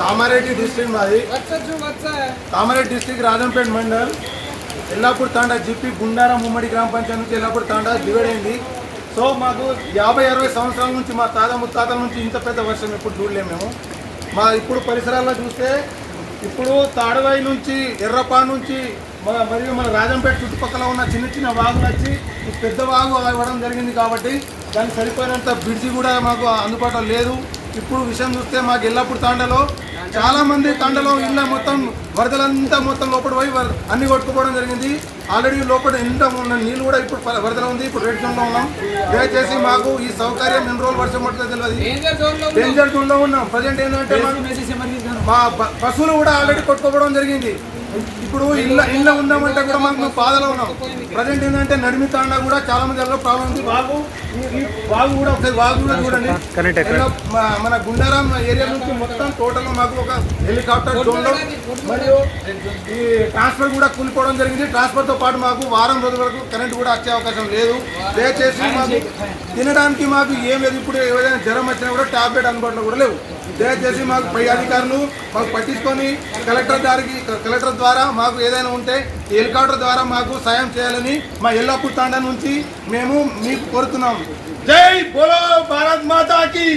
Kamareddy district మాది. Kamareddy district Rajampet mandal. Yellapur Thanda GP Gundaram ఉమ్మడి గ్రామ పంచాయతీ నుంచి ఎల్లాపూర్ తాండా అయింది సో మాకు యాభై అరవై సంవత్సరాల నుంచి మా తాత ముత్తాతల నుంచి ఇంత పెద్ద వర్షం ఎప్పుడు చూడలేము మేము. మా ఇప్పుడు పరిసరాల్లో చూస్తే ఇప్పుడు తాడవాయి నుంచి ఎర్రపా నుంచి మరియు మన రాజంపేట చుట్టుపక్కల ఉన్న చిన్న చిన్న వాగులు వచ్చి పెద్ద వాగు అవ్వడం జరిగింది కాబట్టి దానికి సరిపోయినంత బ్రిడ్జి కూడా మాకు అందుబాటులో లేదు. ఇప్పుడు విషయం చూస్తే మాకు ఎల్లప్పుడు తాండలో చాలా మంది తాండలో ఇళ్ళ మొత్తం వరదలంతా మొత్తం లోపల పోయి అన్ని కొట్టుకుపోవడం జరిగింది. ఆల్రెడీ లోపల ఎంత ఉన్న నీళ్ళు కూడా ఇప్పుడు వరదలో ఉంది. ఇప్పుడు రెడ్ జోన్లో ఉన్నాం. దయచేసి మాకు ఈ సౌకర్యం ఎన్ని రోజులు వర్షం పడుతుందో తెలియదు. డేంజర్ జోన్లో డేంజర్ జోన్లో ఉన్నాం. ప్రజెంట్ ఏంటంటే మాకు మా బస్సులు కూడా ఆల్రెడీ కొట్టుకోవడం జరిగింది. ఇప్పుడు ఇళ్ళ ఇళ్ళ ఉందామంటే కూడా మాకు మేము బాధలో ఉన్నాం ప్రజెంట్ ఏంటంటే నడిమి తాండా కూడా చాలా మంది ఎవరో ప్రాబ్లం ఉంది. ఈ వాగు కూడా ఒకసారి వాగు కూడా చూడండి. మన గుండారాం ఏరియా నుంచి మొత్తం టోటల్ మాకు ఒక హెలికాప్టర్లో మరియు ఈ ట్రాన్స్ఫర్ కూడా కూలిపోవడం జరిగింది. ట్రాన్స్ఫర్తో పాటు మాకు వారం రోజుల వరకు కరెంట్ కూడా వచ్చే అవకాశం లేదు. దయచేసి మాకు తినడానికి మాకు ఏం లేదు. ఇప్పుడు ఏదైనా జ్వరం వచ్చినా కూడా టాబ్లెట్ అందుబాటులో కూడా లేవు. దయచేసి మాకు పై అధికారులు మాకు పట్టించుకొని కలెక్టర్ దారికి కలెక్టర్ ద్వారా మాకు ఏదైనా ఉంటే హెలికాప్టర్ ద్వారా మాకు సాయం చేయాలని మా ఎల్లప్పుడు తాండా నుంచి మేము మీకు కోరుతున్నాం. జై బోలో భారత్ మాతాకి!